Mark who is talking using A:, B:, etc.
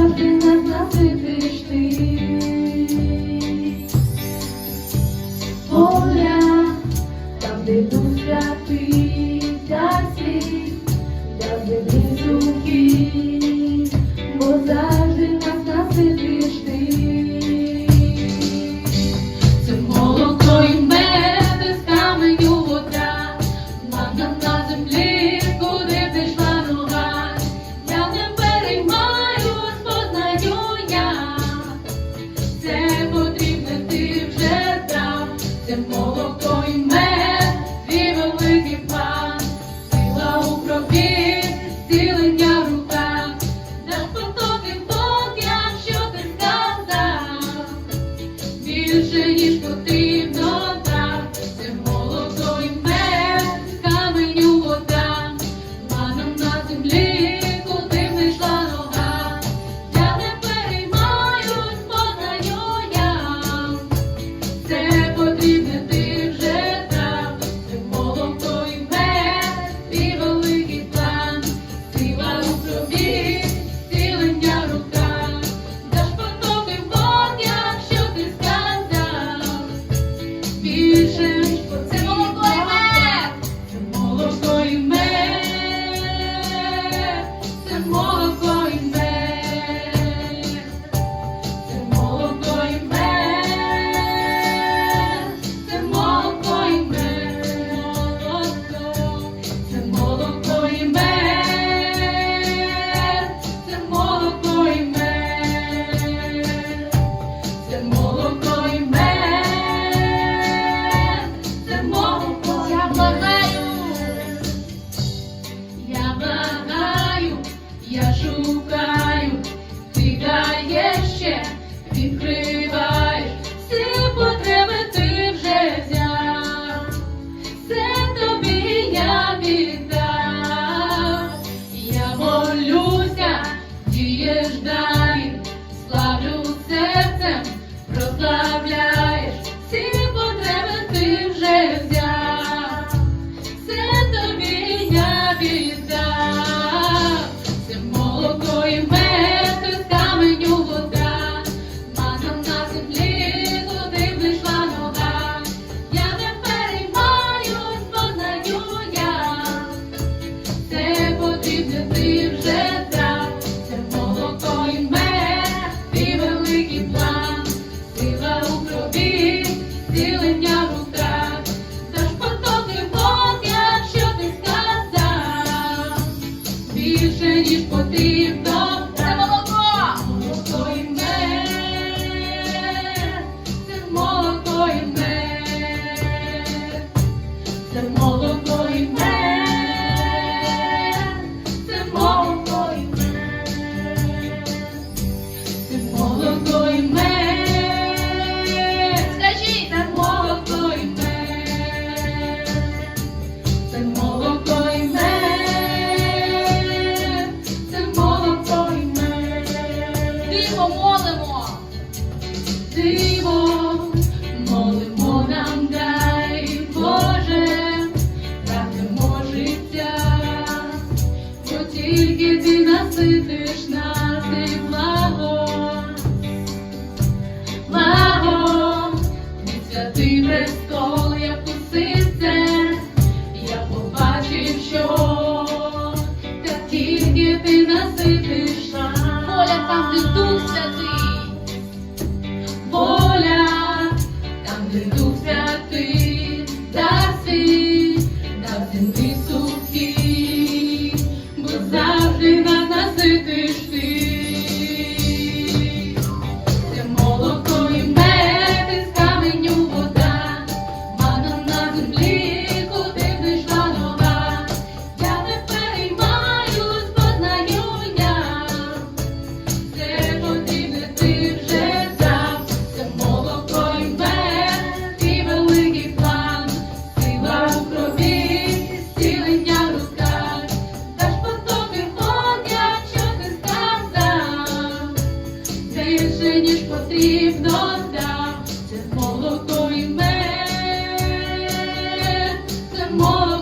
A: завжди нас наситиш
B: ти, поля, там де душа ти та світ, там де ти сухі, бо завжди
A: більше, ніж потрібно. тільки ти наситиш нас і благо, благо, від
B: святий престол я пустився, я побачив, що та тільки ти наситиш нас.
C: Оля там ти дух святий. more.